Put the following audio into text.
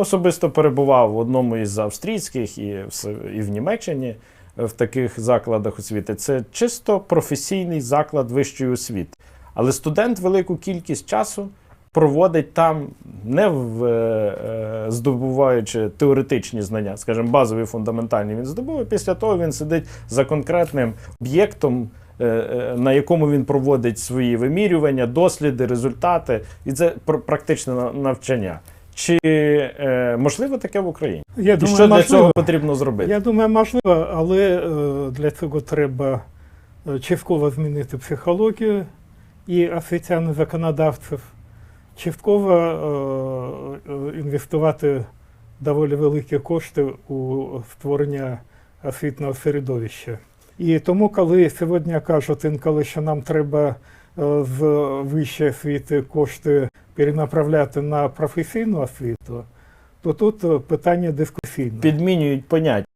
Особисто перебував в одному із австрійських і в, і в Німеччині е, в таких закладах освіти. Це чисто професійний заклад вищої освіти. Але студент велику кількість часу проводить там, не в, е, е, здобуваючи теоретичні знання, скажімо, базові фундаментальні він здобув. Після того він сидить за конкретним об'єктом, е, на якому він проводить свої вимірювання, досліди, результати, і це практичне навчання. Чи е, можливо таке в Україні? Я І думаю, що для цього потрібно зробити? Я думаю, можливо, але е, для цього треба е, частково змінити психологію і освітян законодавців, частково е, е, інвестувати доволі великі кошти у створення освітнього середовища. І тому, коли сьогодні кажуть інколи, що нам треба е, з вищої освіти кошти перенаправляти на професійну освіту, то тут е, питання дискусійне. Підмінюють поняття.